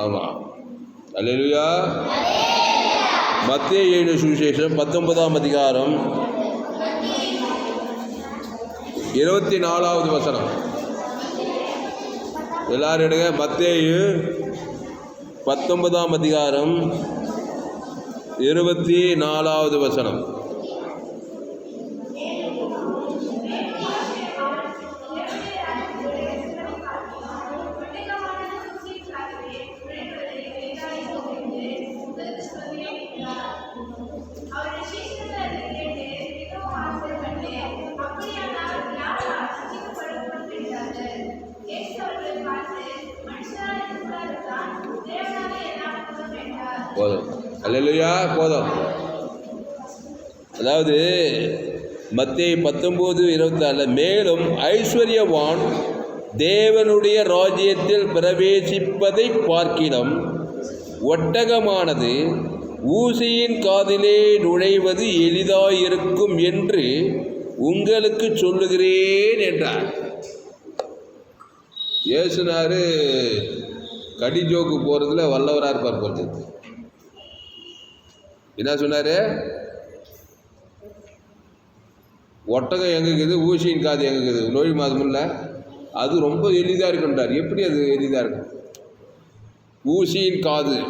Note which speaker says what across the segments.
Speaker 1: ஆமாம் அல்லேலூயா. மத்திய ஏழு சுவிசேஷம் பத்தொன்பதாம் அதிகாரம். இருபத்தி நாலாவது வசனம். எல்லாரும் எடுங்க. மத்தேயு பத்தொன்பதாம் அதிகாரம் இருபத்தி நாலாவது வசனம்.
Speaker 2: சொல்லியா
Speaker 1: போதும். அதாவது மத்திய பத்தொம்போது இருபத்தாறு மேலும் ஐஸ்வர்யவான் தேவனுடைய ராஜ்யத்தில் பிரவேசிப்பதை பார்க்கிடம் ஒட்டகமானது ஊசியின் காதிலே நுழைவது எளிதாயிருக்கும் என்று உங்களுக்கு சொல்லுகிறேன் என்றார். இயேசுனாரு கடிஜோக்கு போகிறதுல வல்லவராக இருப்பார் போகிறது என்ன சொன்னார்? ஒட்டகம் எங்கே ஊசியின் காது எங்கே நோய் நோய் இல்லை. அது ரொம்ப எளிதாக இருக்குன்றார். எப்படி அது எளிதாக இருக்கும்? ஊசியின் காது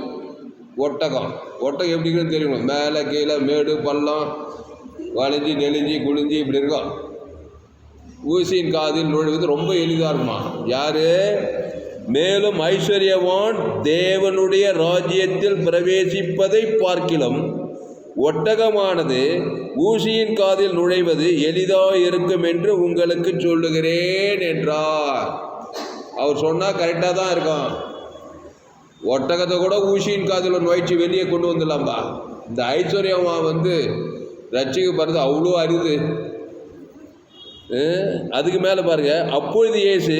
Speaker 1: ஒட்டகம். ஒட்டகம் எப்படி இருக்குன்னு தெரியும்? மேலே கீழே மேடு பள்ளம் வளைஞ்சி நெளிஞ்சி குளிஞ்சி இப்படி இருக்கும். ஊசியின் காதில் நுழைவது ரொம்ப எளிதாக இருக்குமா? யார்? மேலும் ஐஸ்வர்யவான் தேவனுடைய ராஜ்யத்தில் பிரவேசிப்பதை பார்க்கிலும் ஒட்டகமானது ஊசியின் காதில் நுழைவது எளிதாக இருக்கும் என்று உங்களுக்கு சொல்லுகிறேன் என்றார். அவர் சொன்னால் கரெக்டாக தான் இருக்கும். ஒட்டகத்தை கூட ஊசியின் காதில் நுழைச்சி வெளியே கொண்டு வந்துடலாம்பா இந்த ஐஸ்வர்யமா வந்து ரட்சிக்கப்படுறது அவ்வளோ அரிது. அதுக்கு மேலே பாருங்க. அப்பொழுது இயேசு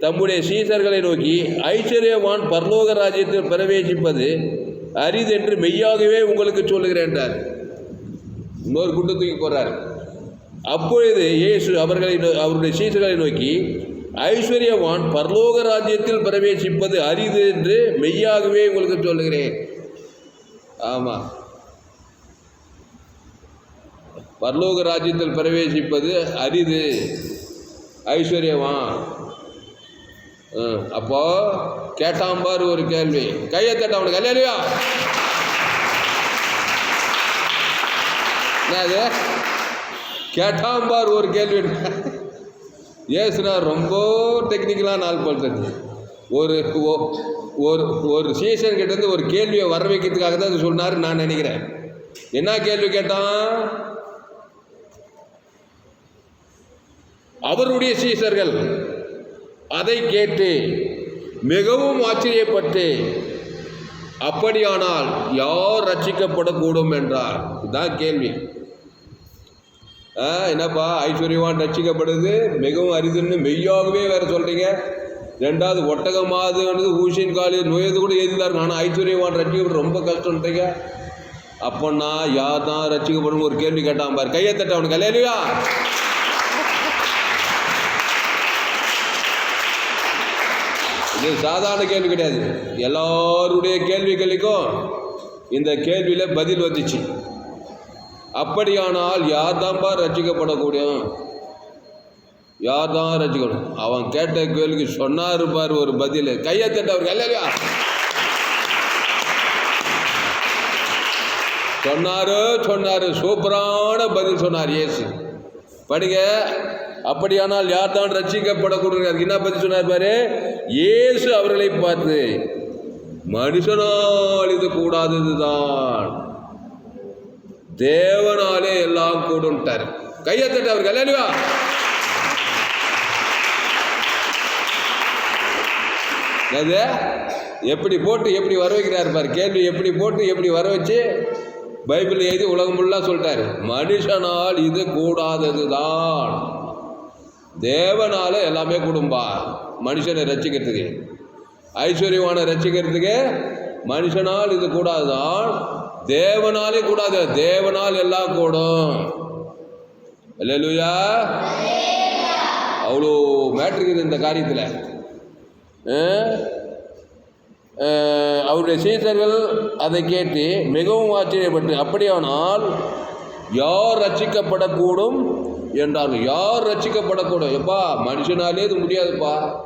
Speaker 1: தம்முடைய சீசர்களை நோக்கி ஐஸ்வர்யவான் பரலோக ராஜ்யத்தில் பிரவேசிப்பது அரிதென்று மெய்யாகவே உங்களுக்கு சொல்லுகிறேன் என்றார். இன்னொரு குண்டு தூக்கி போகிறார் அப்பொழுது இயேசு அவர்களை நோ- அவருடைய சீசர்களை நோக்கி ஐஸ்வர்யவான் பரலோக ராஜ்யத்தில் பிரவேசிப்பது அரிது என்று மெய்யாகவே உங்களுக்கு சொல்லுகிறேன். ஆமாம் பரலோக ராஜ்யத்தில் பிரவேசிப்பது அரிது. ஐஸ்வர்யவான் அப்போ கேட்டான் பாரு ஒரு கேள்வி. கையை தட்ட அவனுக்கு இல்லையா என்னது கேட்டான் பார் ஒரு கேள்வி. ஏசுனா ரொம்ப டெக்னிக்கலான ஆள் போல் தெரிஞ்சு ஒரு ஒரு ஒரு சீசன் கிட்டேருந்து ஒரு கேள்வியை வர வைக்கிறதுக்காக தான் அது சொன்னார் நான் நினைக்கிறேன். என்ன கேள்வி கேட்டான்? அவருடைய சீசர்கள். அதை கேட்டு மிகவும் ஆச்சரியப்பட்டு அப்படியானால் யார் ரட்சிக்கப்படக்கூடும் என்றார்? இதுதான் கேள்வி. ஆ, என்னப்பா ஐஸ்வர்யவான் ரட்சிக்கப்படுது? மிகவும் அரிதுன்னு மெய்யாகவே வேற சொல்றீங்க. ரெண்டாவது ஒட்டகமாது வந்து ஊசியின் காலி நோயது கூட எதிராக ஆனால் ஐஸ்வர்யவான் ரட்சிக்கப்பட ரொம்ப கஷ்டம்ன்றீங்க. அப்பன்னா யார் தான் ரட்சிக்கப்படும் ஒரு கேள்வி கேட்டான் பாரு. கையை தட்ட அவனுக்கு கல்யாணியா இது சாதாரண கேள்வி கிடையாது. எல்லாருடைய கேள்விகளுக்கும் இந்த கேள்வியில் பதில் வந்துச்சு. அப்படியானால் யார் தான்ப்பா ரசிக்கப்படக்கூடிய யார் தான் ரசிக்கணும்? அவன் கேட்ட கேள்விக்கு சொன்னார் இருப்பார் ஒரு பதில். கையை தட்ட அவர் இல்லையா சொன்னாரு சொன்னாரு. சூப்பரான பதில் சொன்னார் இயேசு. படிங்க. அப்படியானால் யார் தான் ரட்சிக்கப்படக்கூடிய அதுக்கு என்ன பற்றி சொன்னார் பாரு? இயேசு அவர்களை பார்த்து மனுஷனால் இது கூடாததுதான். தேவனாலே எல்லாம் கூடும்ட்டார். கையை தட்ட அவர் கல்யாணிவா அது எப்படி போட்டு எப்படி வர வைக்கிறார் பார். கேள்வி எப்படி போட்டு எப்படி வர வச்சு பைபிள் எழுதி உலகம் ஃபுல்லாக சொல்லிட்டாரு. மனுஷனால் இது கூடாதது தான் தேவனால எல்லாமே கூடும்பா. மனுஷனை ரசிக்கிறதுக்கு ஐஸ்வர்யவானை ரசிக்கிறதுக்கு மனுஷனால் இது கூடாதுதான். தேவனாலே கூடாது. தேவனால் எல்லாம் கூடும். இல்லையா அவ்வளோ மேட்ருக்கு இந்த காரியத்தில். அவருடைய சீசர்கள் அதை கேட்டு மிகவும் ஆச்சரியப்பட்டு அப்படியானால் யார் ரட்சிக்கப்படக்கூடும்? என்றார்கள் யார் ரசிக்கப்படக்கூடும் எப்பா மனுஷனாலே இது முடியாதுப்பா.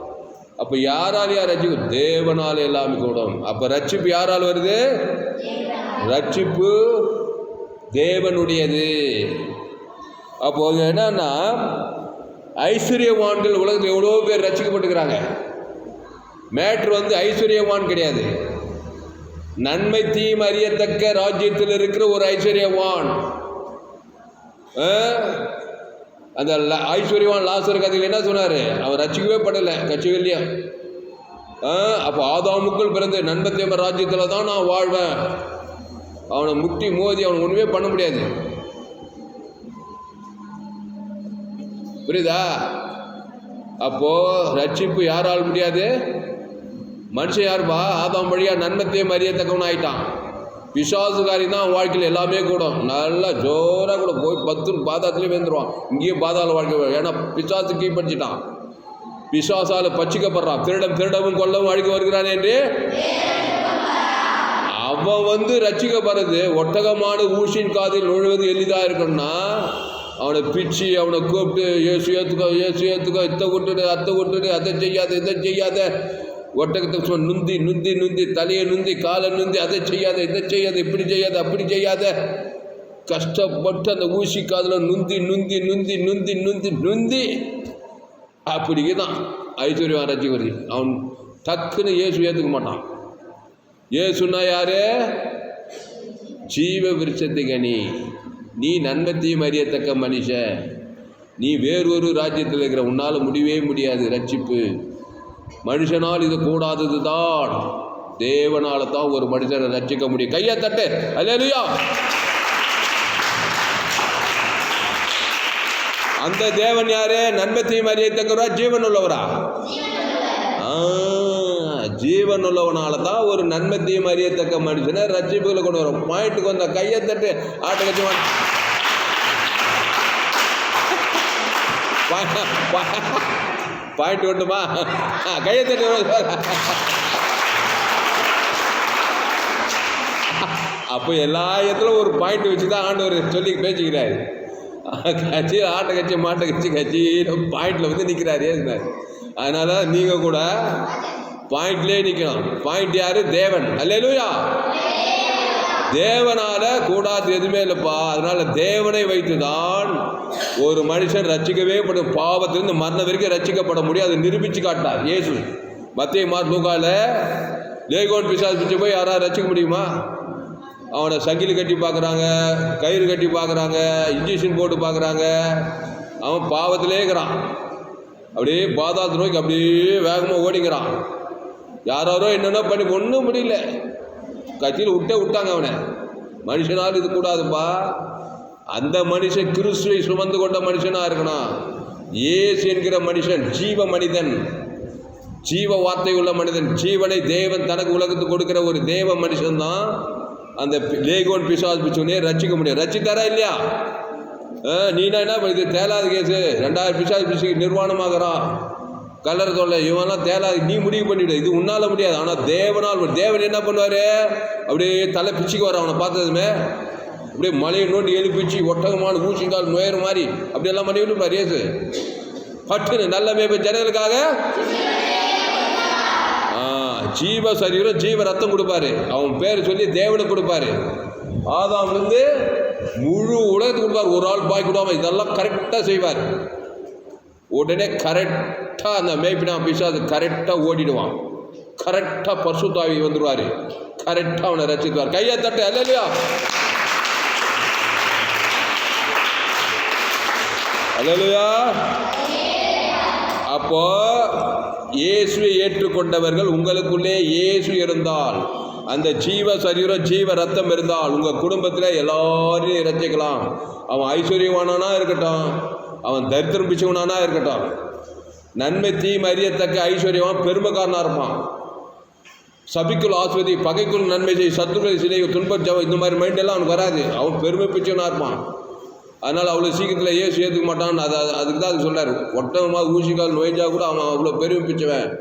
Speaker 1: அப்போ யாராலையா ரட்சிக்கும் தேவனாலே எல்லாமே கூடும். அப்போ ரட்சிப்பு யாரால் வருது? ரட்சிப்பு தேவனுடையது. அப்போ என்னன்னா ஐஸ்வர்யவான்கள் உலகத்தில் எவ்வளோ பேர் ரட்சிக்கப்பட்டுக்கிறாங்க மேட்ரு வந்து ஐஸ்வர்யவான் கிடையாது. நன்மை தீம் அறியத்தக்க ராஜ்யத்தில் இருக்கிற ஒரு ஐஸ்வர்யவான். ஆ? அந்த ல- ஐஸ்வர்யவான் லாசர் கதையில் என்ன சொன்னார்? அவன் ரசிக்கவே படலை கட்சிகள்லையும் அப்போ ஆதாமுக்குள் பிறந்து நண்பத்தேம ராஜ்யத்தில் தான் நான் வாழ்வேன். அவனை முட்டி மோதி அவனை ஒன்றுமே பண்ண முடியாது. புரியுதா? அப்போது ரட்சிப்பு யாரால் முடியாது? மனுஷன் யாருப்பா? ஆதாம் வழியாக நன்மத்தையும் அறியத்தக்கவன் ஆயிட்டான் பிசாசுகாரி தான் வாழ்க்கையில் எல்லாமே கூடும். நல்லா ஜோராக கூட போய் பத்து பாதாத்துலேயே வந்துடுவான் இங்கேயும் பாதாள வாழ்க்கை வரும். ஏன்னா பிசாசு கீழ்படிச்சிட்டான் பிசாசால் பச்சிக்கப்படுறான் திருடம் திருடமும் கொல்லவும் அழிக்க வருகிறான் என்று அவன் வந்து ரச்சிக்கப்படுறது ஒட்டகமான ஊசியின் காதில் நுழைவது எளிதாக இருக்கணும்னா அவனை பிச்சு அவனை கூப்பிட்டு ஏசு ஏற்றுக்கோ ஏசு ஏற்றுக்கோ இத்தை விட்டுடு அத்தை விட்டுடு அதை செய்யாத இதை செய்யாத ஒட்டகத்தை சொன்ன நுந்தி நுந்தி நுந்தி தலையை நுந்தி காலை நுந்தி அதை செய்யாத இதை செய்யாத இப்படி செய்யாத அப்படி செய்யாத. கஷ்டப்பட்டு அந்த ஊசி காதில் நுந்தி நுந்தி நுந்தி நுந்தி நுந்தி நுந்தி. அப்படியே தான் ஐஸ்வர்யவான் ஆராய்ச்சி வருது அவன் டக்குன்னு இயேசு ஏற்றுக்க மாட்டான். ஏசுனா யாரு? ஜீவ விருட்சத்தை கனி நீ நன்மத்தையும் அறியத்தக்க மனுஷன். நீ வேறொரு ராஜ்யத்தில் இருக்கிற உன்னால் முடியவே முடியாது ரட்சிப்பு. மனுஷனால் இது கூடாதது தான் தேவனால தான் ஒரு மனுஷனை ரட்சிக்க முடியும். கையை தட்டு. அல்லேலூயா. அந்த தேவன் யாரு? நன்மத்தையும் தங்குறா ஜீவன் உள்ளவரா ஜீவன் உள்ளவனால தான் ஒரு நன்மத்தையும் அறியத்தக்க மனுஷனை ரட்சிப்புகளை கொண்டு வரும். பாயிண்ட்டுக்கு வந்த கையை தட்டு. ஆட்ட கட்சி பாயிண்ட் பாயிண்ட் ஒன்றுமா கையை தட்டு அப்போ எல்லா இடத்துலையும் ஒரு பாயிண்ட் வச்சு தான் ஆண்டவர் சொல்லி பேச்சுக்கிறாரு கட்சி ஆட்டை கட்சி மாட்டை கட்சி கட்சி பாயிண்டில் வந்து நிற்கிறாரு ஏசுனார். அதனால் நீங்கள் கூட பாயிண்ட்லேயே நிற்கணும் பாயிண்ட் யார்? தேவன். அல்லேலூயா தேவனால கூடாது எதுவுமே இல்லைப்பா. அதனால தேவனை வைத்து தான் ஒரு மனுஷன் ரச்சிக்கவே படும். பாவத்திலிருந்து மரணம் வரைக்கும் ரச்சிக்கப்பட முடியும். அதை நிரூபித்து காட்டார் இயேசு. மத்திய மார் லூகால லேகோன் பிசாஸ் பிச்சு போய் யாராவது ரசிக்க முடியுமா? அவனை சங்கிலி கட்டி பார்க்குறாங்க கயிறு கட்டி பார்க்குறாங்க இன்ஜெக்ஷன் போட்டு பார்க்குறாங்க. அவன் பாவத்திலே இருக்கிறான். அப்படியே பாதாத்து நோய்க்கு அப்படியே வேகமாக ஓடிக்கிறான். யாரோ என்னென்ன பண்ணி ஒன்றும் முடியல. கட்சியில் விட்டே விட்டாங்க அவனை. மனுஷனால் இது கூடாதுப்பா. அந்த மனுஷன் கிறிஸ்துவை சுமந்து கொண்ட மனுஷனாக இருக்கணும். ஏசு என்கிற மனுஷன் ஜீவ மனிதன். ஜீவ வார்த்தை உள்ள மனிதன். ஜீவனை தேவன் தனக்கு உலகத்துக்கு கொடுக்கிற ஒரு தேவ மனுஷன் தான் அந்த லேகோன் பிசாஸ் பிச்சுனே ரசிக்க முடியும். ரசித்தாரா இல்லையா? ஆ, நீனா என்ன இது தேலாத கேஸு. ரெண்டாயிரம் பிசாஸ் பிச்சுக்கு நிர்வாணமாகறான் கலர் தொல்லை இவன்லாம் தேலா நீ முடிவு பண்ணிவிடு இது உன்னால் முடியாது. ஆனால் தேவனால் தேவன் என்ன பண்ணுவார்? அப்படியே தலை பிச்சுக்கு வர அவனை பார்த்ததுமே அப்படியே மலையை நோண்டி எழுப்பிச்சு ஒட்டகமான ஊசிங்கால் நுயர் மாதிரி. அப்படியெல்லாம் பண்ணி விட்டுப்பார் ஏசு பட்டுன்னு நல்ல மேய்ப்பு ஜனங்களுக்காக? ஜீவ சரீரம் ஜீவ ரத்தம் கொடுப்பாரு. அவன் பேர் சொல்லி தேவனுக்கு கொடுப்பாரு. ஆதாம் வந்து முழு உலகத்துக்கு கொடுப்பார். ஒரு ஆள் பாய் கொடுவாம இதெல்லாம் கரெக்டாக செய்வார். உடனே கரெக்ட் கரெக்டாக அந்த மேய்ப்பினா பிசாது கரெக்டாக ஓடிடுவான். கரெக்டாக பர்சுத்தாவி வந்துடுவார் கரெக்டாக அவனை ரசித்துவார் கையை தட்டு. அல்ல இல்லையா அல்லையா அப்போ இயேசுவை ஏற்றுக்கொண்டவர்கள் உங்களுக்குள்ளே இயேசு இருந்தால் அந்த ஜீவ சரீரம் ஜீவ ரத்தம் இருந்தால் உங்கள் குடும்பத்தில் எல்லாரையும் ரசிக்கலாம். அவன் ஐஸ்வர்யவானானா இருக்கட்டும். அவன் தரித்திரம் பிச்சவனானா இருக்கட்டும். நன்மை தீமை அறியத்தக்க ஐஸ்வர்யவான் பெருமைக்காரனாக இருப்பான். சபிக்குள் ஆஸ்வதி பகைக்குள் நன்மை செய் சத்துக்களை சிலை துன்பம் இந்த மாதிரி மைண்டெல்லாம் அவனுக்கு வராது. அவன் பெருமை பிச்சனாக இருப்பான். அதனால் அவ்வளோ சீக்கிரத்தில் ஏசு ஏற்றுக்க மாட்டான். அது அது- அதுக்கு தான் அது சொல்கிறார் ஒட்டமாக ஊசிக்கால் நோய்ஞ்சா கூட அவன் அவ்வளோ பெருமை பிச்சவன்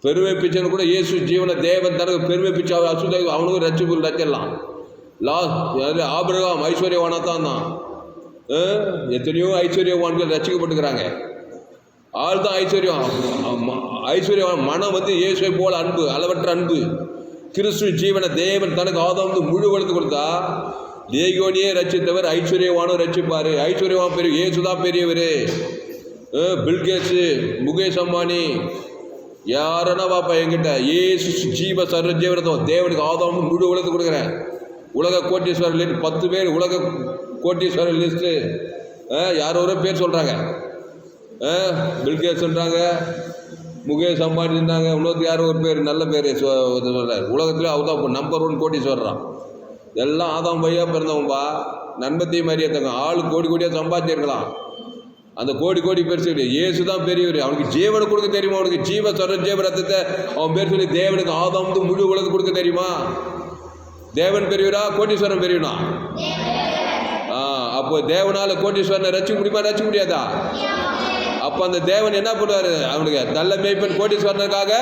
Speaker 1: பெருமை பிச்சைன்னு கூட இயேசு ஜீவன தேவன் தனக்கு பெருமை பிச்சை அவர் அசுத்த அவனுக்கும் ரச்சிப்பு ரச்சிடலாம் லா யாரு ஆபிரகாம் ஐஸ்வர்யவானா தான். தான் எத்தனையோ ஐஸ்வர்யவான்கள் ரசிக்கப்பட்டுக்கிறாங்க ஆள் தான் ஐஸ்வர்யம் ம- மனம் வந்து இயேசுவை போல அன்பு அளவற்ற அன்பு. கிறிஸ்து ஜீவன தேவன் தனக்கு ஆதம் வந்து முழு வளர்த்து கொடுத்தா லேகியோனியே ரச்சித்தவர் ஐஸ்வர்யவானும் ரச்சிப்பார் ஐஸ்வர்யவான் பெரிய இயேசுதான் பெரியவர். பில்கேட்ஸு முகேஷ் அம்பானி. யாரனா பாப்பா என்கிட்ட ஏசு ஜீவ சர்வ தேவனுக்கு ஆதாம் முழு உலகத்துக்கு கொடுக்குறேன். உலக கோட்டீஸ்வரர் லிஸ்ட் பத்து பேர் உலக கோட்டீஸ்வரர் லிஸ்ட்டு. யாரோ பேர் சொல்கிறாங்க பில்கேட் சொல்கிறாங்க முகேஷ் அம்பானின்றாங்க இன்னொருத்தர் யாரோ ஒரு பேர் நல்ல பேர் சொல்கிறார் உலகத்தில் அவர் தான் நம்பர் ஒன் கோட்டீஸ்வரரான் எல்லாம் ஆதாம் பையா பிறந்தவன்பா நண்பத்தையும் மாதிரியே ஆள் கோடி கோடியாக சம்பாதிச்சிருக்கலாம். அந்த கோடி கோடி பெருசு சொல்லி இயேசு தான் பெரியவர். அவனுக்கு ஜீவனை கொடுக்க தெரியுமா? அவனுக்கு ஜீவ சொல்ற ஜீவ ரத்தத்தை அவன் பேர் சொல்லி தேவனுக்கு ஆதாம் வந்து முழு உலகம் கொடுக்க தெரியுமா? தேவன் பெரியவரா? கோட்டீஸ்வரன் பெரியவனா? ஆ அப்போ தேவனால கோட்டீஸ்வரனை ரசிக்க முடியுமா? ரசிக்க முடியாதா? அப்போ அந்த தேவன் என்ன பண்ணுவாரு? அவனுக்கு நல்ல மேய்ப்பன் கோட்டீஸ்வரனுக்காக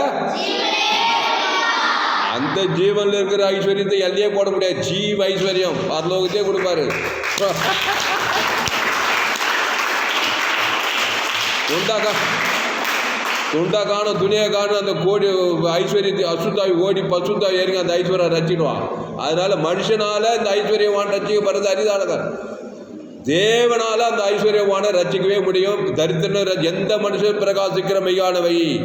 Speaker 1: அந்த ஜீவன்ல இருக்கிற ஐஸ்வர்யத்தை எல்லையே போட முடியாது. ஜீவ ஐஸ்வர்யம். பரலோகத்தையே கொடுப்பாரு. உண்டாக்கா துண்டா காணும் துணியை காணும் அந்த கோடி ஐஸ்வர்யத்தை அசுத்தாவி ஓடி பசுத்தாவி ஏறி அந்த ஐஸ்வர்யம் ரச்சிடுவான் அதனால மனுஷனால இந்த ஐஸ்வர்யவான் ரசிக்கப்படுறது அரிதானதான் தேவனால அந்த ஐஸ்வர்யமான ரசிக்கவே முடியும். தரித்திரன எந்த மனுஷன் பிரகாசிக்கிற மெய்யானவை?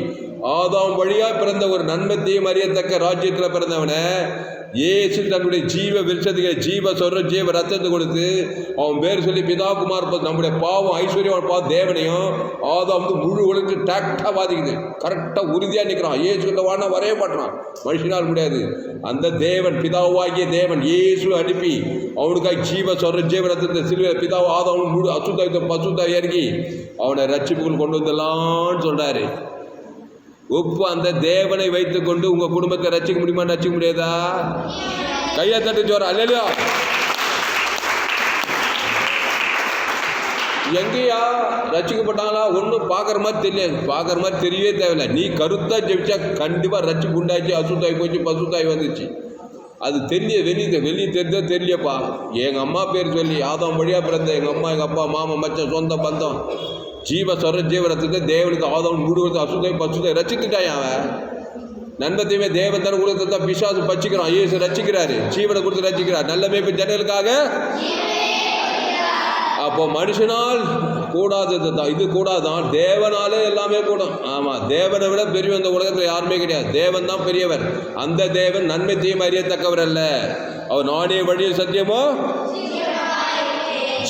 Speaker 1: ஆதாம் வழியா பிறந்த ஒரு நன்மத்தையும் அறியத்தக்க ராஜ்யத்தில் பிறந்தவனை இயேசு தன்னுடைய ஜீவ விருஷத்துக்கு ஜீவ சொல்ற ஜீவ ரத்தத்தை கொடுத்து அவன் பேர் சொல்லி பிதாகுமார் நம்முடைய பாவம் ஐஸ்வர்யம் பா தேவனையும் ஆதாம் வந்து முழு உலகத்து டாக்டாக பாதிக்குது கரெக்டாக உறுதியாக நிற்கிறான் ஏசு கிட்ட வானா வரைய மாட்டான் மனுஷனால் முடியாது. அந்த தேவன் பிதாவாகிய தேவன் இயேசு அனுப்பி அவனுக்காக ஜீவ சொல்ற ஜீவ ரத்தத்தை சிலுவை பிதாவை ஆதாவும் முழு அசுத்தாயத்தை பசுத்தா இறங்கி அவனை ரட்சிப்புகள் கொண்டு வந்துடலான்னு சொல்றாரு. உப்பு அந்த தேவனை வைத்துக்கொண்டு உங்க குடும்பத்தை ரசிக்க முடியுமா ரசிக்க முடியாதா? கையை தட்டு ஜோரா அல்லையா எங்கேயா? ரசிக்கப்பட்டாங்களா ஒன்றும் பார்க்குற மாதிரி தெரியாது பார்க்குற மாதிரி தெரியவே தேவையில்லை. நீ கருத்தாக ஜெபிச்சா கண்டிப்பாக ரச்சி குண்டாச்சு அசுத்தாய் போச்சு பசுத்தாய் வந்துச்சு. அது தெரிய வெளியே வெளியே தெரிஞ்சா தெரியலப்பா. எங்கள் அம்மா பேர் சொல்லி ஆதாம் வழியாக பிறந்த எங்கள் அம்மா எங்கள் அப்பா மாமா மச்சான் சொந்த பந்தம். ஜீவ சொரஜீவரத்துக்கு தேவனுக்கு ஆதவன் மூடுவது அசுத்தாய் பசுத்தாய் ரசித்துட்டான் அவன். நன்மத்தையுமே தேவன் தன கொடுத்து தான் பிசாசு பச்சிக்கிறான் இயேசு ரசிக்கிறாரு ஜீவனை கொடுத்து ரசிக்கிறார் நல்ல மேய்ப்பு ஜனங்களுக்காக. அப்போ மனுஷனால் கூடாதது தான். இது கூடாதான். தேவனாலே எல்லாமே கூடும். ஆமாம் தேவனை விட பெரியவன் இந்த உலகத்தில் யாருமே கிடையாது. தேவன் தான் பெரியவர். அந்த தேவன் நன்மை தீமை அறியத்தக்கவர் அல்ல. அவர் நானே வழியும் சத்தியமோ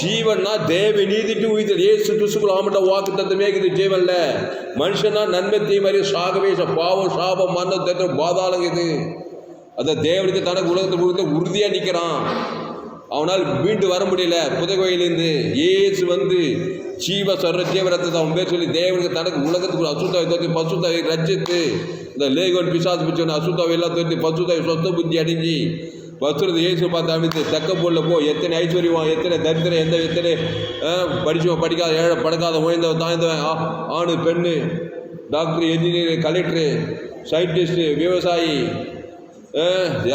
Speaker 1: ஜீவன்னா தேவ நீதிட்டு உயிர் ஏசு கிறிஸ்துக்குள் ஆமட்ட வாக்கு தத்துவமே இருக்குது ஜீவன்ல. மனுஷனா நன்மை தீமை சாகவே ச- பாவம் சாபம் மரணம் தத்துவம் பாதாளம் இது. அந்த தேவனுக்கு தனக்கு உலகத்தை கொடுத்து உறுதியாக நிற்கிறான் அவனால் மீண்டு வர முடியல. புதைகோயிலேருந்து ஏசு வந்து ஜீவ சொல்ற ஜீவரத்தை அவன் பேர் சொல்லி தேவனுக்கு தனக்கு உலகத்துக்கு அசுத்தாவை தோற்றி பசுத்தாவை ரச்சித்து இந்த லேகோன் பிசாசு பிடிச்சவன் அசுத்தாவை எல்லாம் தோற்றி பசுத்தாவை சொத்த புத்தி அடிஞ்சு பசுறது இயேசு பார்த்து அமைத்து தக்க போல போ. எத்தனை ஐஸ்வர்யவான் எத்தனை தரித்திரம் எந்த எத்தனை அஹ், படிச்சவன் படிக்காத ஏழை படக்காத உயர்ந்தவன் தாய்ந்தவன் ஆ, ஆணு பெண்ணு டாக்டர் என்ஜினியர் கலெக்டரு சயின்டிஸ்ட்டு விவசாயி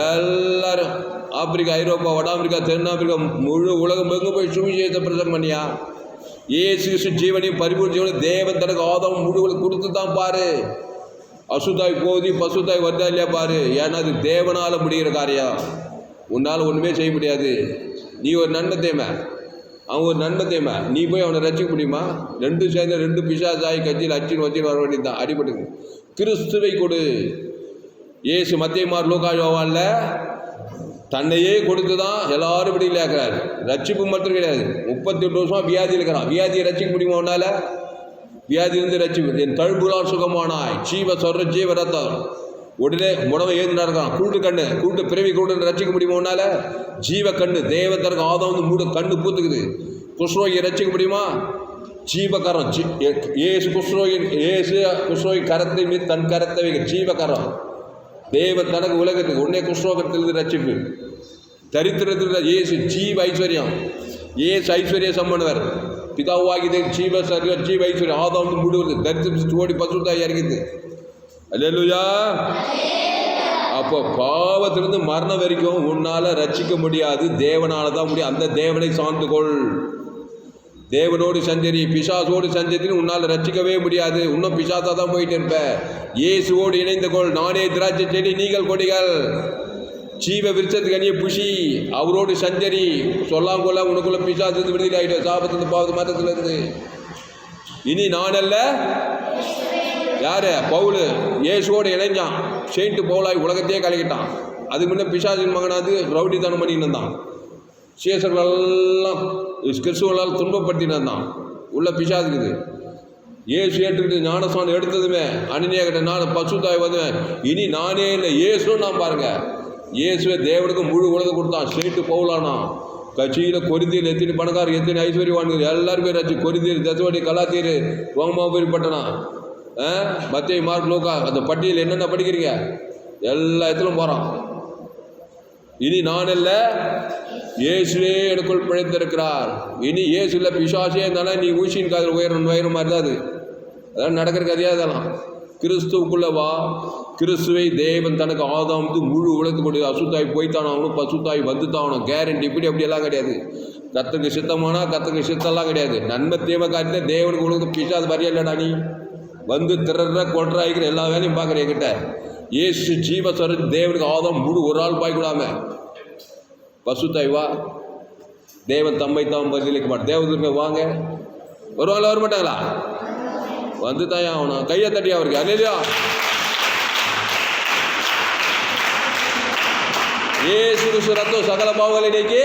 Speaker 1: எல்லாரும் ஆப்பிரிக்கா ஐரோப்பா வட ஆப்பிரிக்கா தென்னாப்பிரிக்கா முழு உலகம் எங்கே போய் சுவிசேஷத்தை பிரசங்கம் பண்ணியா? ஏசு கிறிஸ்து ஜீவனையும் பரிபூர்ண ஜீவனையும் தேவன் தனக்கு ஆதம் முடிவுகள் கொடுத்து தான் பாரு. அசுத்தாய் போதி பசுத்தாய் வருதா இல்லையா பாரு? ஏன்னா அது தேவனால முடிகிற காரியம். உன்னால் ஒன்றுமே செய்ய முடியாது. நீ ஒரு நன்மை தேமை அவன் ஒரு நன்மை தேமை நீ போய் அவனை ரசிக்க முடியுமா? ரெண்டும் சேர்ந்து ரெண்டு பிசாசாய் கட்சியில் அச்சின்னு வச்சின்னு வர வேண்டியது தான். அடிபட்டுது கிறிஸ்துவை கொடு. இயேசு மத்தியமார் லூக்கா யோவான்ல தன்னையே கொடுத்து தான் எல்லாரும் விடுதலை ஆக்குறாரு ரட்சிப்பு மட்டும் கிடையாது. முப்பத்தி எட்டு வருஷமாக வியாதி இருக்கிறான். வியாதியை ரசிக்க முடியுமா உன்னால்? வியாதியிலிருந்து ரட்சிப்பு. என் தழும்புலால் சுகமானாய். ஜீவ சொல்ற ஜீவ ரத்தம். உடனே உணவை ஏந்து கூட்டு கண்ணு கூட்டு பிறவி கூட்டு ரசிக்க முடியுமா உன்னால? ஜீவ கண்ணு தேவத்தருக்கு ஆதம் வந்து மூட கண்ணு பூத்துக்குது. குஷ்ரோகியை ரசிக்க முடியுமா? ஜீவகரம் ஏசு குஷ்ரோகின் ஏசு குஷ்ரோகி கரத்தை மீது தன் கரத்தை வைக்க ஜீவகரம் தேவ தனக்கு உலகத்துக்கு உடனே குஷ்ரோகத்திலிருந்து ரட்சிப்பு தரித்திரத்தில் ஏசு ஜீவ ஐஸ்வர்யம். ஏசு ஐஸ்வர்ய சம்பந்தவர். பிதாவாகிது ஜீவ சரியா ஜீவ ஐஸ்வர்யம். ஆதாம் முழுவது தரித்திரம் ஓடி பசுத்தாய் இறங்கிது அல்லேலூயா அப்போ பாவத்திலிருந்து மரணம் வரைக்கும் உன்னால் ரட்சிக்க முடியாது. தேவனால தான் முடியும். அந்த தேவனை சார்ந்து கொள் தேவனோடு சஞ்சரி பிசாசோடு சஞ்சரித்து உன்னால் ரட்சிக்கவே முடியாது. இன்னும் பிசாசா தான் போயிட்டு இருப்ப. இயேசுவோடு இணைந்து கொள் நானே திராட்சை செடி நீங்கள் கொடிகள். ஜீவ விருச்சத்துக்கு அணிய புஷி. அவரோடு சஞ்சரி. சொல்லாங்கொல்ல உனக்குள்ள பிசாசு விடுதலை ஆகிட்டோம் சாபத்திலிருந்து பாவத்து மரத்திலிருந்து இனி நான் அல்ல யார்? பவுலு. இயேசுவோடு இணைஞ்சான். செயின்ட்டு பவுலாய் உலகத்தையே கலக்கிட்டான். அதுக்கு முன்ன பிசாசின் மகனாது ரவுடித்தனம் பண்ணின்னு இருந்தான். சேசர்களெல்லாம் கிறிஸ்துவர்களால் துன்பப்படுத்தின்னு இருந்தான். உள்ள பிசாதுக்குது இயேசு ஏற்றுக்கிட்டு ஞானஸ்தானம் எடுத்ததுமே அனினியா கிட்ட நான் பசுத்தாய் வந்தேன் இனி நானே இல்லை இயேசுன்னு நான் பாருங்க. இயேசுவே தேவனுக்கு முழு உலகம் கொடுத்தான். ஸ்ட்ரெயிட்டு பவுலானா கட்சியில் கொரிந்தீர் எத்தனை பணக்காரர் எத்தனை ஐஸ்வர்யவான்கள் எல்லாருமே ரச்சு கொரிந்தீர் தசவடி கலாத்தீர் ரோமாபுரி பட்டணம். மத்திய மார்க் லோக்கா அந்த பட்டியல் என்னென்ன படிக்கிறீங்க? எல்லா இடத்துலும் போகிறான் இனி நான் இல்லை இயேசுவே எனக்குள் பிழைத்திருக்கிறார். இனி இயேசு இல்லை பிசாசே இருந்தாலும் நீ ஊசியின் காதில் உயரம் உயரம் மாதிரி தான் அது. அதெல்லாம் நடக்கிற கதையாக அதெல்லாம் கிறிஸ்துவுக்குள்ளே வா. கிறிஸ்துவை தேவன் தனக்கு ஆதாமத்து முழு உலகத்து கொண்டு அசுத்தாய் போய்த்தானாகணும் பசுத்தாய் வந்துத்தாகணும் கேரண்டி இப்படி அப்படியெல்லாம் கிடையாது. கத்துக்கு சித்தமானா கத்துக்கு சித்தம்லாம் கிடையாது. நன்மை தேவ காரியத்தை தேவனுக்கு உலகத்து பிசாது வரையா இல்லைடா நீ. வந்து திறற கொள்றாய்க்கிற எல்லா வேலையும் பார்க்குற என்கிட்ட. ஏசு ஜீவஸ்வர தேவனுக்கு ஆதம் முழு ஒரு ஆள் பாய்க்கூடாம பசு வா. தேவன் தம்மை தாம் பரிசீலிக்க மாட்டேன் தேவதூர்ங்க வாங்க. வருவாங்களா வர மாட்டாங்களா? வந்து தாயா அவனா கையை தட்டி அவருக்கு. அல்லையா ஏசு கிறிஸ்து ரத்தம் சகல பாவங்களை நீக்கி.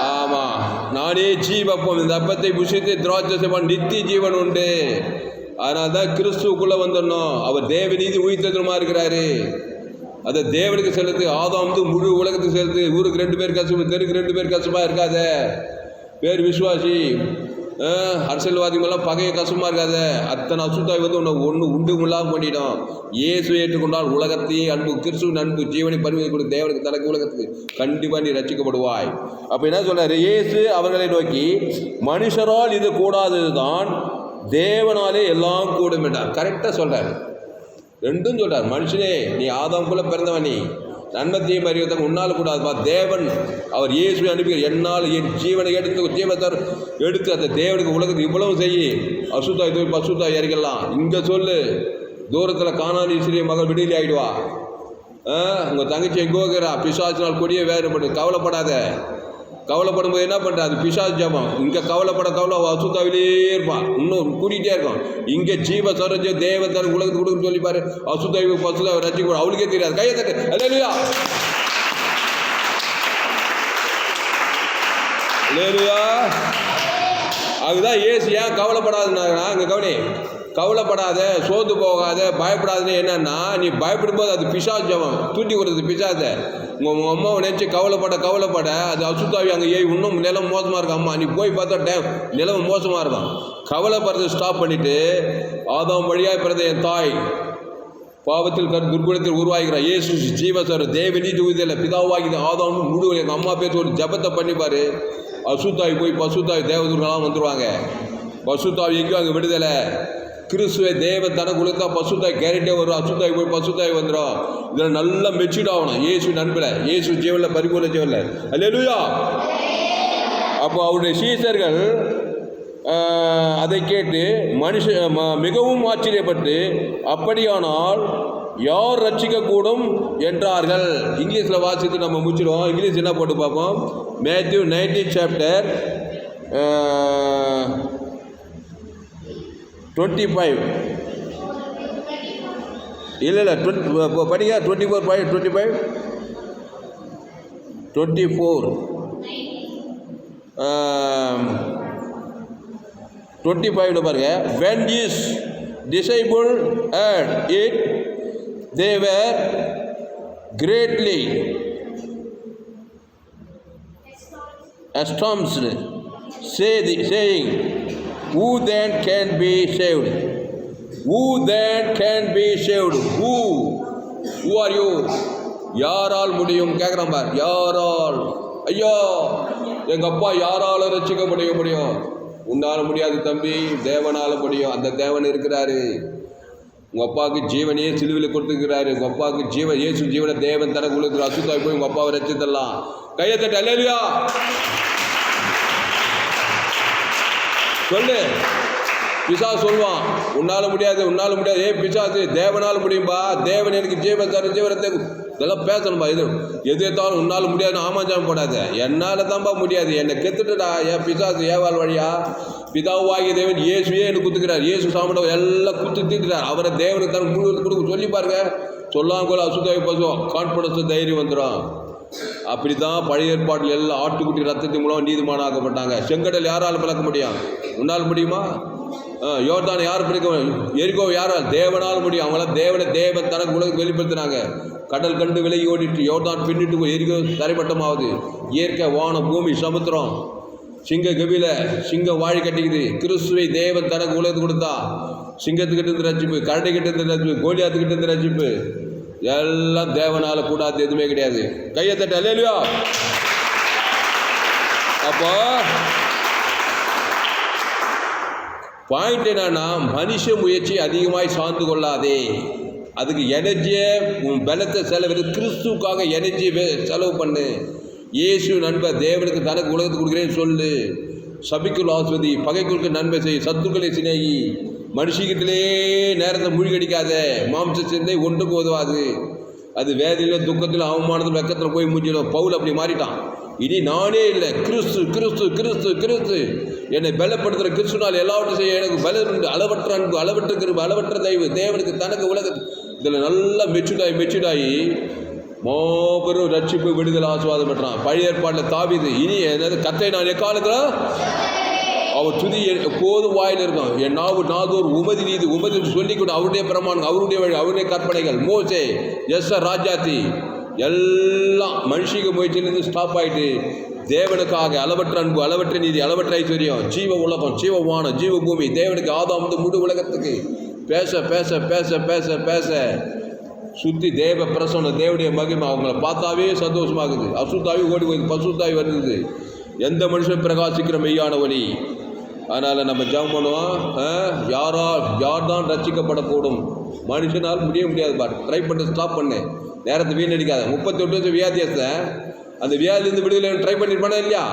Speaker 1: ஆமா. நானே ஜீவப்பம். இந்த அப்பத்தை புஷித்து திராட்சசமான நித்திய ஜீவன் உண்டு. அதனால தான் கிறிஸ்துவுக்குள்ளே வந்துடணும். அவர் தேவநீதி உயிர்த்ததுமா இருக்கிறாரு? அதை தேவனுக்கு செலுத்து ஆதாம் வந்து முழு உலகத்துக்கு செலுத்து ஊருக்கு ரெண்டு பேர் கஷ்டம் தெருக்கு ரெண்டு பேர் கஷ்டமாக இருக்காத. பேர் விஸ்வாசி ஆ, அரசியல்வாதிகள்லாம் பகைய கஷ்டமாக இருக்காத. அத்தனை அசுத்தாய் வந்து உன்னை ஒன்று உண்டு இல்லாமல் பண்ணிடும். இயேசு ஏற்றுக்கொண்டால் உலகத்தையே அன்பு கிறிஸ்துவின் அன்பு ஜீவனை பரிமை கொடு தேவனுக்கு தனக்கு உலகத்துக்கு கண்டிப்பாக நீ ரசிக்கப்படுவாய் அப்போ என்ன சொன்னார்? இயேசு அவர்களை நோக்கி மனுஷரால் இது கூடாததுதான் தேவனாலே எல்லாம் கூடும் என்றார். கரெக்டாக சொல்கிறார் ரெண்டும் சொல்கிறார் மனுஷனே நீ ஆதாம்குள்ளே பிறந்தவன் நீ. நன்மத்தையும் அறிவதம் உன்னால் கூடாதுப்பா தேவன் அவர் இயேசுவை அனுப்பி என்னால் என் ஜீவனை எடுத்து ஜீவத்தர் எடுத்து அந்த தேவனுக்கு உலகத்துக்கு இவ்வளவு செய்யி அசுத்தா இது பசுத்தா இறக்கலாம் இங்கே சொல்லு தூரத்தில் காணாதி சிறிய மகள் விடுதலை ஆகிடுவா உங்கள் தங்கச்சி எங்கோ இருக்கிறா. பிசாசினால் கொடியே வேறுபட்டு கவலைப்படாத. கவலைப்படும் போது என்ன பண்ணுறது அது பிசாஸ் ஜபம் இங்கே கவலைப்பட கவலை அசுத்தாவிலே இருப்பான். இன்னும் கூட்டிகிட்டே இருக்கும் இங்கே ஜீவ சரஞ்ச தேவத்தர் உலகத்துக்கு கொடுக்குன்னு சொல்லிப்பாரு. அசுத்தாவி பசுதாவை ரசிக்க அவளுக்கே தெரியாது. கையை தட்டு. அல்லேலூயா அல்லேலூயா அதுதான் ஏசு ஏன் கவலைப்படாதுன்னாங்கன்னா அங்கே கவனி. கவலைப்படாத சோர்ந்து போகாத பயப்படாதுன்னு என்னன்னா நீ பயப்படும் போது அது பிசா ஜபம். தூண்டி கொடுத்தது பிசாத உங்கள் அம்மாவை நினச்சி கவலைப்பட கவலைப்பட அது அசுத்தாவி அங்கே ஏய் இன்னும் நிலம் மோசமாக இருக்கும். அம்மா நீ போய் பார்த்தா டே நிலம் மோசமாக இருக்கும். கவலைப்படுறதை ஸ்டாப் பண்ணிவிட்டு ஆதாம் வழியாக பிறந்த என் தாய் பாவத்தில் கரு துர்குணத்தில் உருவாகிறார் இயேசு ஜீவசர் தேவனி நீதி உதியில் பிதாவாகி ஆதாம் முழு எங்கள் அம்மா பேர் ஒரு ஜபத்தை பண்ணிப்பார் அசுத்தாய் போய் பசுத்தாய் தேவதூர்களாம் வந்துடுவாங்க பசுத்தாய் எங்கேயும் அங்கே விடுதலை. கிறிஸ்துவை தேவ தனக்கு கொடுத்தா பசுத்தாய் கேரண்டே வரும் அசுத்தாய் போய் பசுத்தாய் வந்துடும் இதில் நல்லா மெச்சூர்ட் ஆகணும். இயேசு நண்பில் இயேசு ஜீவனில் பரிபூர்ண ஜீவனில் அல்லேலூயா அப்போ அவருடைய சீசர்கள் அதை கேட்டு மனுஷ ம- மிகவும் ஆச்சரியப்பட்டு அப்படியானால் யார் ரட்சிக்கக்கூடும் என்றார்கள். இங்கிலீஷில் வாசித்து நம்ம முடிச்சிடுவோம். இங்கிலீஷ் என்ன போட்டு பார்ப்போம்? Matthew nineteen chapter twenty five இல்லை இல்லை டுவெண்ட்டி படிங்க twenty four five twenty five twenty four twenty ஃபைவ்ல பாருங்க. When is disciple and it they were greatly astonished, say the saying, Who then can be saved? Who then can be saved? Who? Who are you? யாரால் முடியும்? கேட்குறான் பார். யாரால்? ஐயோ எங்கள் அப்பா யாரால் ரசிக்க முடிய முடியும்? உன்னால் முடியாது தம்பி தேவனால முடியும். அந்த தேவன் இருக்கிறாரு. உங்கள் அப்பாவுக்கு ஜீவனையே சிலுவில் கொடுத்துக்கிறாரு. உங்கள் அப்பாவுக்கு ஜீவ இயேசு ஜீவனை தேவன் தனக்கு உள்ளது அசுத்தாய் போய் உங்கள் அப்பாவை ரசித்தரலாம் கையை தட்டு. அல்லையா சொல்லு. பிசா சொல்லுவான். உன்னால முடியாது உன்னால முடியாது. ஏ பிசாசு தேவனால முடியும்பா? தேவன் எனக்கு ஜீவன் தர ஜீவனத்தை இதெல்லாம் பேசணும்பா இது. எது எடுத்தாலும் உன்னால முடியாது ஆமாஞ்சாம் போடாத. என்னால தான்ப்பா முடியாது. என்னை கெத்துட்டுடா ஏன் பிசாசு ஏவாள் வழியா? பிதாவாகிய தேவன் இயேசுவே எனக்கு குத்துக்கிறார் இயேசு சாமிட எல்லாம் குத்து தீட்டுறார். அவரை தேவனுக்கு தன் முழு கொடுக்க சொல்லி பாருங்க. சொல்லாம கூட பசுவோம் கான்ஃபிடன்ஸ் தைரியம் வந்துடும் அப்படி தான் பழைய ஏற்பாட்டில் எல்லாம் ஆட்டுக்குட்டி ரத்தத்தின் மூலம் நீதிமானாக்கப்பட்டாங்க. செங்கடல் யாரால் பிளக்க முடியும்? உன்னால் முடியுமா? யோர்தான் யோர்தானை யார் பிடிக்க எரிகோ யாரால்? தேவனால் முடியும். அவங்களாம் தேவனை தேவன் தனக்கு உலகத்துக்கு வெளிப்படுத்தினாங்க கடல் கண்டு விலகி ஓடிட்டு யோர்தான் பின்னிட்டு எரிகோ தரைமட்டமாகுது இயற்கை வானம் பூமி சமுத்திரம். சிங்க கபில சிங்கம் வாழி கட்டிக்குது. கிறிஸ்துவை தேவன் தனக்கு உலகத்துக்கு கொடுத்தா. சிங்கத்துக்கிட்ட இருந்து ரச்சிப்பு கரடிக்கிட்ட இருந்து ரச்சிப்பு கோலியாத்துக்கிட்ட இருந்து ரச்சிப்பு எல்லாம் தேவனால கூடாது எதுவுமே கிடையாது. கையை தட்ட இல்லையா அப்போ பாயிண்ட் என்னன்னா மனுஷ முயற்சி அதிகமாய் சார்ந்து கொள்ளாதே. அதுக்கு எனர்ஜியை உன் பலத்தை செலவு கிறிஸ்துக்காக எனர்ஜியை செலவு பண்ணு. இயேசு நண்பர் தேவனுக்கு தனக்கு உலகத்துக்கு கொடுக்குறேன்னு சொல்லு. சபிக்குள் ஆஸ்வதி பகைக்குள்க்கு நன்மை செய் சத்துக்களை சிநேகி. மனுஷிகத்திலே நேரத்தை மூழ்கடிக்காத. மாம்ச சிந்தை ஒன்றுக்கு உதவாது அது வேதையில் துக்கத்தில் அவமானத்தில் வெக்கத்தில் போய் முடிஞ்சிடும் பவுல் அப்படி மாறிட்டான். இனி நானே இல்லை. கிறிஸ்து கிறிஸ்து கிறிஸ்து கிறிஸ்து. என்னை பலப்படுத்துகிற கிறிஸ்துனால் எல்லாவற்றையும் செய்ய எனக்கு பலம் அளவற்ற அன்பு அளவற்ற கிருபை அளவற்ற தெய்வு. தேவனுக்கு தனக்கு உலக இதில் நல்லா மெச்சுடாயி மெச்சுடாயி மாபெரும் ரட்சிப்பு விடுதலை ஆசுவாதம் பெற்றான். பழைய ஏற்பாட்டில் தாவிது. இனி என்னது? கத்தை நான் எக்காலத்தில் அவர் துதி எப்போது வாயில் இருக்கும் என் நாவு நாதோர் உமதி நீதி உமதி சொல்லிக்கொண்டு அவருடைய பிரமாணம் அவருடைய வழி அவருடைய கற்பனைகள். மோசே எஸ் ராஜாத்தி எல்லாம் மனுஷிக முயற்சியிலிருந்து ஸ்டாப் ஆயிட்டு தேவனுக்காக அளவற்ற அன்பு அளவற்ற நீதி அளவற்ற ஐஸ்வர்யம் ஜீவ உலகம் ஜீவ வானம் ஜீவ பூமி தேவனுக்கு ஆதாம் வந்து முழு உலகத்துக்கு பேச பேச பேச பேச பேச சுத்தி தேவ பிரசன்னம் தேவனுடைய மகிமை அவங்கள பார்த்தாவே சந்தோஷமாகுது. அசுத்தாவே ஓடி போகுது பசுத்தாவி வருது. எந்த மனுஷன் பிரகாசிக்கிற மெய்யான வழி அதனால் நம்ம ஜெபம் பண்ணுவோம். ஆ, யாரா யார் தான் ரசிக்கப்படக்கூடும் மனுஷனால் முடிய முடியாது பார். ட்ரை பண்ணி ஸ்டாப் பண்ணு. நேரத்தை வீணடிக்காத. முப்பத்தி எட்டு வருஷம் வியாதியத்தை அந்த வியாதிலேருந்து விடுதலை ட்ரை பண்ணியிருப்பானா இல்லையா?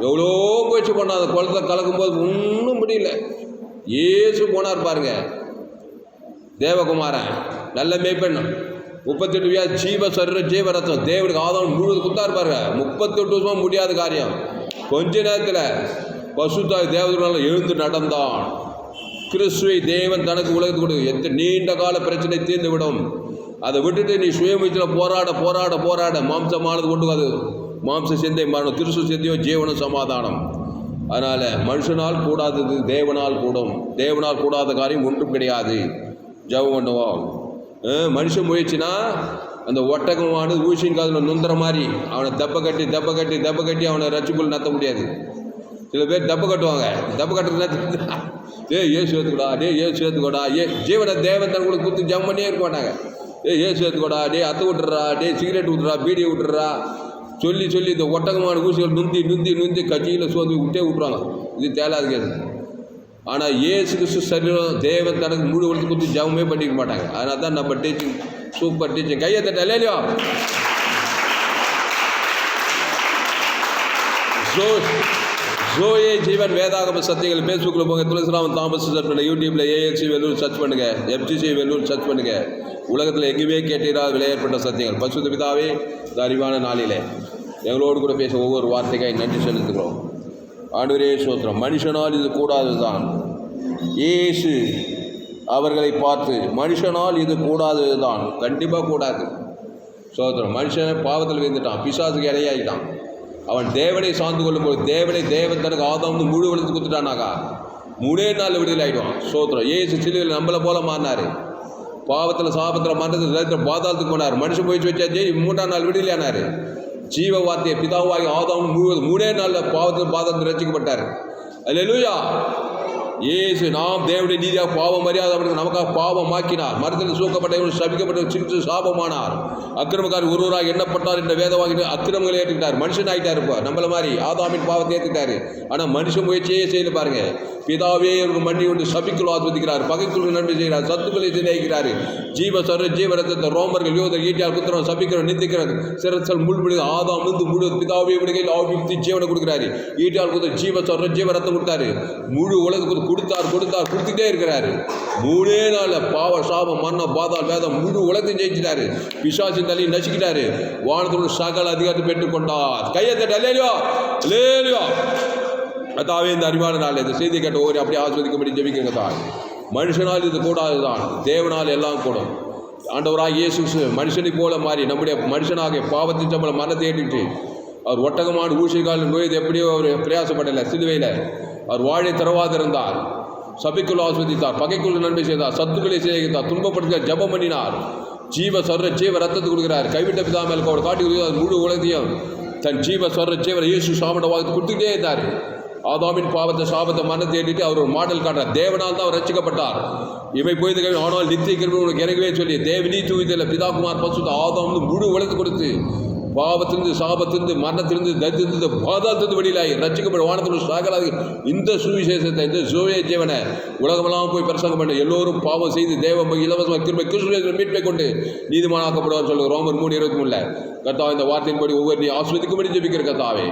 Speaker 1: எவ்வளோ முயற்சி பண்ணான். அந்த குளத்தை கலக்கும்போது ஒன்றும் முடியல. ஏசு போனார் பாருங்க. தேவகுமாரன் நல்ல மேய்ப்பெண் முப்பத்தெட்டு வியா ஜீவ சரீர ஜீவ ரத்தம். தேவனுக்கு ஆதாரம் முழுவதும் கொடுத்தா இருப்பாருங்க முப்பத்தெட்டு வருஷமாக முடியாத காரியம். கொஞ்ச நேரத்தில் பசுத்தாய் தேவதனால எழுந்து நடந்தான். கிறிஸ்துவை தேவன் தனக்கு உலகத்துக்கு கொடு. எத்த நீண்ட கால பிரச்சனை தீர்ந்து விடும் அதை விட்டுட்டு நீ சுயமுயற்சியில் போராட போராட போராட மாம்சமானது கொண்டு அது மாம்ச சிந்தை மரணம் கிறிஸ்து சிந்தையோ ஜீவனம் சமாதானம். அதனால் மனுஷனால் கூடாதது தேவனால் கூடும். தேவனால் கூடாத காரியம் ஒன்றும் கிடையாது. ஜெபம் பண்ணுவோம். மனுஷன் முயற்சினா அந்த ஒட்டகமானது ஊசியின் காதில் நுந்துற மாதிரி அவனை தப்பை கட்டி தப்பை கட்டி தப்பை கட்டி அவனை ரச்சிக்குள் நத்த முடியாது. சில பேர் தப்பு கட்டுவாங்க. தப்பு கட்டுறதுனா ஏ ஏசு ஏற்றுக்கூடா டே ஏசு ஏற்றுக்கூடா ஏ ஜீவன தேவன் கூட குத்து ஜம் பண்ணியே இருக்க மாட்டாங்க. ஏ ஏசு ஏற்றுக்கூடா டே அத்தை விட்டுறா டே சிகரெட் விட்டுறா பீடியை விட்டுறா சொல்லி சொல்லி இந்த ஒட்டகமான ஊசிகள் நுந்தி நுந்தி நுந்தி கட்சியில் சோதி விட்டே விட்ருவாங்க இது தேலாது கேது ஆனால் ஏசு கிறிஸ்து சரீரம் தேவன் தனக்கு மூடு உலகத்தை குத்து ஜவமே பண்ணிக்க மாட்டாங்க. அதனால தான் நம்ம டீச்சிங் சூப்பர் டீச்சிங் கையை தட்ட இல்லையோ ஸோ ஜோயே ஜீவன் வேதாகம சத்தியங்கள் ஃபேஸ்புக்கில் போங்க. துளசிராமன் தாமஸ் சர்ச் பண்ணுங்கள் யூடியூப்பில் ஏஎல்சி வெல்லூர் சர்ச் பண்ணுங்க. எஃப்ஜிசி வெல்லூர் சர்ச் பண்ணுங்க. உலகத்தில் எங்கேயுமே கேட்டீரா விளையாட்பட்ட சத்தியங்கள். பசுத்த பிதாவே இந்த அறிவான நாளிலே எங்களோடு கூட பேச ஒவ்வொரு வார்த்தைக்காய் நன்றி செலுத்துகிறோம். ஆண்டவரே சோத்திரம் மனுஷனால் இது கூடாதுதான் ஏசு அவர்களை பார்த்து மனுஷனால் இது கூடாததுதான். கண்டிப்பாக கூடாது. சோதரம் மனுஷன் பாவத்தில் விழுந்துட்டான். பிசாசுக்கு இடையாயிட்டான். அவன் தேவனை சார்ந்து கொள்ளும்போது தேவனை தேவன் தனக்கு ஆதாம் வந்து முழு வளர்த்து கொடுத்துட்டானாக்கா மூணே நாள் விடுதலை ஆகிடுவான் சோத்திரம். ஏசு சிலுவையில் நம்மளை போல மாறினார். பாவத்தில் சாபத்தில் மரணத்தில் பாதாளத்துக்கு போனார். மனுஷன் போயிட்டு வச்சாச்சு மூன்றாம் நாள் விடுதலை ஆனார் ஜீவ வார்த்தையை பிதாவாகி ஆதாம் முழுவதும் மூணே நாளில் பாவத்தில் பாதத்தில் ரசிக்கப்பட்டார் அல்லேலூயா. ஏசு நாம் தேவனுடைய நீதியாக பாவம் மரியாதை அவருக்கு நமக்காக பாவமாக்கினார். மரத்தில் சூக்கப்பட்டவர்கள் சபிக்கப்பட்ட சிரித்து சாபமானார். அக்கிரமக்காரர் ஒருவராக எண்ணப்பட்டார் என்ற வேதவாகிட்டு அக்கிரமங்களை ஏற்றுக்கிட்டார். மனுஷன் ஆகிட்டார் இப்போ. நம்மள மாதிரி ஆதாமின் பாவத்தை ஏற்றுக்கிட்டாரு. ஆனால் மனுஷன் முயற்சியே செய்யல பாருங்க. பிதாவே ஒரு மண்ணி ஒன்று சபிக்குள் ஆஸ்வதிக்கிறார். பகைக்குள் நன்மை செய்கிறார். சத்துக்களை சிநேகிக்கிறார். ஜீவ சர ஜீவ ரத்தத்தை ரோமர்கள் யோதர் ஈட்டியால் குத்திரம் சபிக்கிறோம் நிந்திக்கிறோம் சிறச்சல் முழு ஆதாம் வந்து முழு பிதாவே விடுகையில் ஆவித்து ஜீவனை கொடுக்குறாரு. ஈட்டியால் குத்த ஜீவ சர ஜீவ ரத்தம் கொடுத்தாரு. முழு உலகத்துக்கு கொடுத்தார் கொடுத்தார் கொடுத்துட்டே இருக்கிறாரு. மூணே நாளில் பாவ சாபம் மரணம் பாதால் வேதம் முழு உலகத்தையும் ஜெயிச்சிட்டாரு. பிசாசின் தள்ளி நசுக்கிட்டாரு. வானத்தோடு சகல அதிகாரத்தை பெற்றுக்கொண்டார். கையை தட்ட லேலியோ லேலியோ அதாவே இந்த அறிவான நாள் இந்த செய்தி கேட்ட ஒவ்வொரு அப்படியே ஆஸ்வதிக்கும்படி ஜெபிக்கிறங்க தான் மனுஷனால் இது கூடாதுதான். தேவனால் எல்லாம் கூடும். ஆண்டவராக இயேசு மனுஷனை போல மாறி நம்முடைய மனுஷனாக பாவத்தின் சம்பளம் மரணத்தை ஏற்றிட்டு அவர் ஒட்டகமான ஊசிகால் நோய் எப்படியோ அவர் பிரயாசப்படலை சிலுவையில். அவர் வாழை திறவாதிருந்தார் சபைக்குள் ஆஸ்வதித்தார் பகைக்குள் நன்மை செய்தார் சத்துக்களை சேகரித்தார் துன்பப்படுத்த ஜபம் பண்ணினார். ஜீவ சொர்ற ஜீவ ரத்தத்தை கொடுக்கிறார். கைவிட்ட பிதாமல் அவர் காட்டி கொடுக்கிறார். முழு உலகத்தையும் தன் ஜீவ சொர்ற ஜீவ இயேசு சாமட வாக்கு கொடுத்துட்டே இருந்தார். ஆதாமின் பாவத்தை சாபத்தை மரணத்தை ஏற்றிட்டு அவர் ஒரு மாடல் காட்டுறார். தேவனால் தான் அவர் ரசிக்கப்பட்டார் இவை போய் ஆனால் நித்திய கிருபை உனக்கு இறங்கவே சொல்லி தேவனி தூவிதில் பிதாகுமார் பசுத்த ஆதாம் முழு உலகத்தை கொடுத்து பாவத்திலிருந்து சாபத்திலிருந்து மரணத்திலிருந்து தரித்திலிருந்து பாதாளத்திலிருந்து வெளியிலாகி ரச்சிக்கப்படும் வானத்தில் சாகலாகி இந்த சுவிசேஷத்தை இந்த ஜோய ஜீவனை உலகமெல்லாம் போய் பிரசங்கம் பண்ண. எல்லோரும் பாவம் செய்து தேவம் இலவசமாக திரும்ப கிருஷ்ண மீட்பை கொண்டு நீதிமானாக்கப்படுவான்னு சொல்லுங்க ரோமர் மூணு இருபத்தி மூணில். கர்த்தா இந்த வார்த்தையின்படி ஒவ்வொரு நீ ஆஸ்வதிக்கும்படி ஜெபிக்கிற கர்த்தாவே.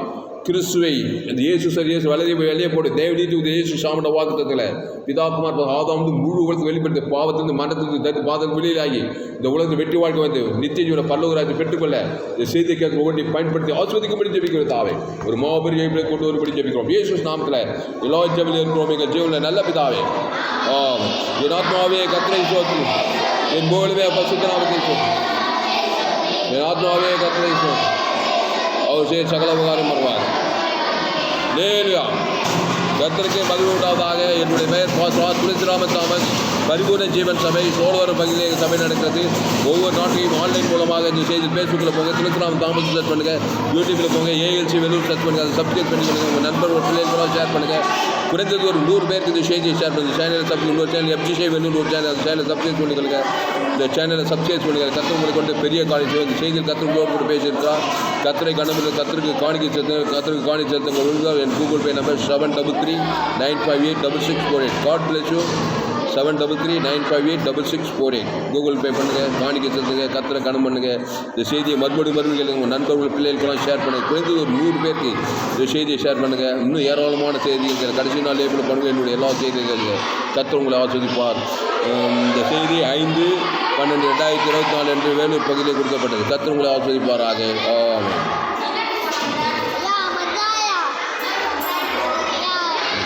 Speaker 1: கிறிஸ்துவை இந்த இயேசு சார் இயேசு வலதை போய் வெளியே போட்டு தேவனீதி இயேசு சாமட வாக்குத்தத்தில் பிதாக்குமார் ஆதாம் வந்து முழு உலகத்தை வெளிப்படுத்தி பாவத்திலிருந்து மரணத்திலிருந்து தத்து பாதம் வெளியிலாகி இந்த உலகத்தில் வெற்றி வாழ்க்கை வந்து நித்திய ஜீவன பல்லவராஜை பெற்றுக்கொள்ள இந்த செய்தி கேட்க ஒவ்வொன்றை பயன்படுத்தி ஆஸ்வதிக்கும்படி ஜெபிக்கிற தாவே. ஒரு மாபெரிய ஜெயிப்பை கொண்டு வரும்படி ஜெபிக்கிறோம். இயேசு நாமத்தில் எல்லா ஜெபிலும் இருக்கிறோம். எங்கள் ஜீவனில் நல்ல பிதாவே. ஆம். என் ஆத்மாவே கத்திரை சோத்து என் போலவே பசுத்தனாமத்தை சோத்து என் ஆத்மாவே கத்திரை சோத்து அவர் செய்ய சகல உபகாரம் வருவார் லேலுயா கர்த்தருக்கு மகிழ்வு உண்டாவதாக என்னுடைய பெயர் பாஸ்வாஸ் துளசிராம தாமஸ் பரிபூர்ண ஜீவன் சபை சோழவரம் பகுதியில் எங்கள் சபை நடக்கிறது. ஒவ்வொரு நாட்டையும் ஆன்லைன் மூலமாக இந்த செய்தி ஃபேஸ்புக்கில் போங்க துளசிராம தாமஸ் சர்ச் பண்ணுங்கள் யூடியூப்பில் போங்க ஏஎல்சி வெலூர் சர்ச் பண்ணுங்கள் அதை சப்ஸ்கிரைப் பண்ணி சொல்லுங்கள் உங்கள் நண்பர் ஒரு பிள்ளைகள் ஷேர் பண்ணுங்கள் குறைந்தது ஒரு நூறு பேருக்கு இந்த செய்தியை ஷேர் பண்ணுங்கள் சேனலை சப் இன்னொரு சேனல் எஃப்ஜி ஷே வெலூர் ஒரு சேனல் அந்த சேனலை சப்ஸ்கிரைப் பண்ணிக்கொள்ளுங்க இந்த சேனலை சப்ஸ்கிரைப் பண்ணுங்கள் கத்திர உங்களை கொண்டு பெரிய காலேஜ் இந்த செய்தியில் கத்திரங்களோடு கூட பேசியிருக்கா? கத்திரை கண்ணமில் கத்திரிக்கு காணிக்கை சேர்த்து கத்திரிக்கு காணிக்கை சேர்த்து உங்கள் என் Google Pay number seven double three nine five eight double six four eight God bless you seven double three nine five eight double six four eight Google Pay பண்ணுங்கள் காணிக்கை செலுத்துங்க கத்திர கணம் பண்ணுங்கள் இந்த செய்தியை மறுபடியும் மறுபடியும் கேளுங்க. உங்கள் நண்பர்கள் பிள்ளைகளுக்கெல்லாம் ஷேர் பண்ணுங்கள் குறைந்தது ஒரு நூறு பேருக்கு இந்த செய்தியை ஷேர் பண்ணுங்கள் இன்னும் ஏராளமான செய்திகள் கடைசி நாள் லேபிள் பண்ணுங்கள் என்னுடைய எல்லா செய்திகளுக்கு கத்திர உங்களை ஆஸ்வதிப்பார் இந்த செய்தி ஐந்து பன்னெண்டு ரெண்டாயிரத்தி இருபத்தி நாலு அன்று வேலூர் பகுதியில் கொடுக்கப்பட்டது. கத்திர உங்களை ஆஸ்வதிப்பாராக ஆமாம்